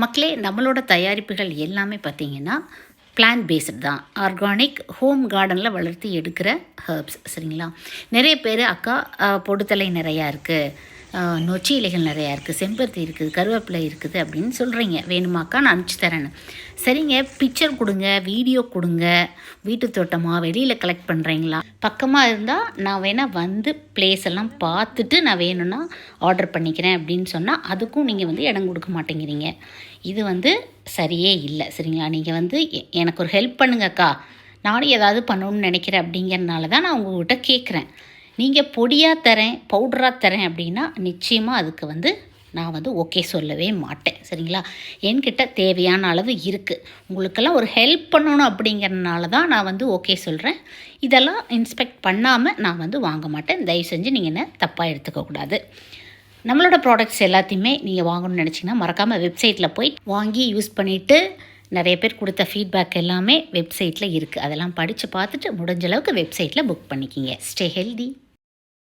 மக்களே நம்மளோட தயாரிப்புகள் எல்லாமே பார்த்தீங்கன்னா பிளான்ட் பேஸ்டு தான். ஆர்கானிக் ஹோம் கார்டனில் வளர்த்து எடுக்கிற ஹர்ப்ஸ் சரிங்களா? நிறைய பேர் அக்கா பொடுத்தலை நிறையா இருக்குது நொச்சி இலைகள் நிறையா இருக்குது செம்பருத்தி இருக்குது கருவேப்பிலை இருக்குது அப்படின்னு சொல்கிறீங்க வேணுமாக்கா நான் அனுப்பிச்சி தரேன்னு. சரிங்க பிக்சர் கொடுங்க வீடியோ கொடுங்க. வீட்டு தோட்டமாக வெளியில் கலெக்ட் பண்ணுறீங்களா பக்கமாக இருந்தால் நான் வேணால் வந்து பிளேஸ் எல்லாம் பார்த்துட்டு நான் வேணும்னா ஆர்டர் பண்ணிக்கிறேன் அப்படின்னு சொன்னால் அதுக்கும் நீங்கள் வந்து இடம் கொடுக்க மாட்டேங்கிறீங்க. இது வந்து சரியே இல்லை சரிங்களா? நீங்கள் வந்து எ- எனக்கு ஒரு ஹெல்ப் பண்ணுங்கக்கா. நானும் ஏதாவது பண்ணணும்னு நினைக்கிறேன் அப்படிங்கிறனால தான் நான் உங்கள்கிட்ட கேட்குறேன் நீங்கள் பொடியாக தரேன் பவுடராக தரேன் அப்படின்னா நிச்சயமாக அதுக்கு வந்து நான் வந்து ஓகே சொல்லவே மாட்டேன். சரிங்களா? என்கிட்ட தேவையான அளவு இருக்குது உங்களுக்கெல்லாம் ஒரு ஹெல்ப் பண்ணணும் அப்படிங்கிறனால தான் நான் வந்து ஓகே சொல்கிறேன் இதெல்லாம் இன்ஸ்பெக்ட் பண்ணாமல் நான் வந்து வாங்க மாட்டேன். தயவு செஞ்சு நீங்கள் என்ன தப்பாக எடுத்துக்கக்கூடாது நம்மளோட ப்ராடக்ட்ஸ் எல்லாத்தையுமே நீங்கள் வாங்கணும்னு நினச்சிங்கன்னா மறக்காமல் வெப்சைட்டில் போய் வாங்கி யூஸ் பண்ணிவிட்டு நிறைய பேர் கொடுத்த ஃபீட்பேக் எல்லாமே வெப்சைட்டில் இருக்குது அதெல்லாம் படித்து பார்த்துட்டு முடிஞ்ச அளவுக்கு வெப்சைட்டில் புக் பண்ணிக்கிங்க. Stay healthy